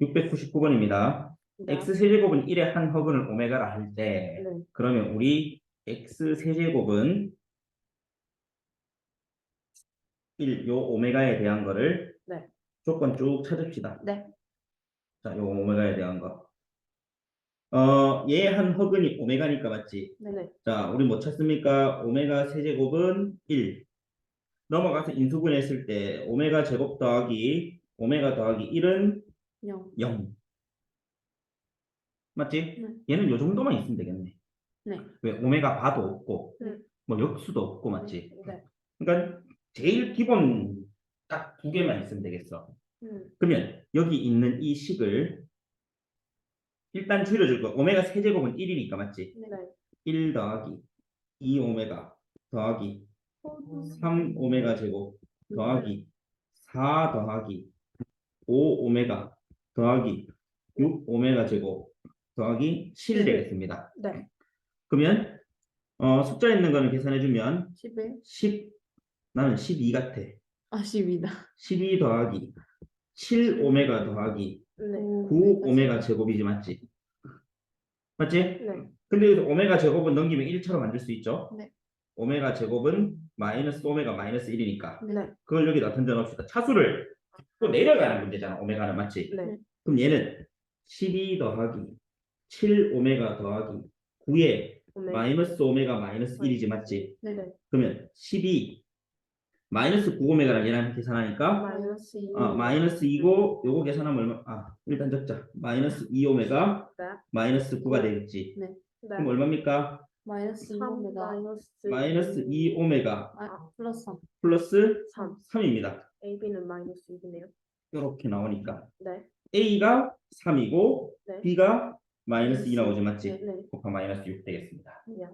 699번입니다. 네. x 세제곱은 1의 한 허근을 오메가라 할 때 네. 그러면 우리 x 세제곱은 1, 요 오메가에 대한 거를 네. 조건 쭉 찾읍시다. 네. 자, 요 오메가에 대한 거. 어, 얘 한 허근이 오메가니까 맞지? 네네. 자, 우리 뭐 찾습니까? 오메가 세제곱은 1. 넘어가서 인수분해했을 때 오메가 제곱 더하기 오메가 더하기 1은 영. 0. 맞지? 네. 얘는 요 정도만 있으면 되겠네. 네. 왜 오메가 바도 없고 네. 뭐 역수도 없고 맞지? 네. 그러니까 제일 기본 딱 두 개만 있으면 되겠어. 음. 그러면 여기 있는 이 식을 일단 줄여줄 거. 오메가 세제곱은 1이니까 맞지? 네. 1 더하기 2 오메가 더하기 3 오메가 제곱 더하기 4 더하기 5 오메가 더하기 6 오메가 제곱 더하기 7 되겠습니다. 네. 그러면 어, 숫자 있는 거는 계산해주면 11. 10 나는 12 같아. 아, 10이다. 12 더하기 7 오메가 더하기 네. 9 오메가 제곱이지 맞지? 맞지? 네. 근데 여기서 오메가 제곱은 넘기면 1처럼 만들 수 있죠? 네. 오메가 제곱은 마이너스 오메가 마이너스 1이니까 네. 그걸 여기다 던져 넣읍시다. 차수를 또 내려가는 문제잖아. 오메가는 맞지? 네. 그럼 얘는 12 더하기 7 오메가 더하기 9에 오메. 마이너스 오메가 마이너스 1이지 맞지? 네. 네. 그러면 12 마이너스 9 오메가랑 얘랑 계산하니까 마이너스 2. 어, 마이너스 2고 요거 계산하면 얼마? 아 일단 적자. 마이너스 2 오메가 네. 마이너스 9가 되겠지. 네. 그럼 얼마입니까? 마이너스 2 오메가. 마이너스 마이너스 2 오메가 아, 플러스 3. 플러스 3. 3입니다. AB는 마이너스 6이네요. 이렇게 나오니까 네. A가 3이고 네. B가 마이너스 2 나오지 맞지? 네. 네. 곱하 마이너스 6 되겠습니다. 네.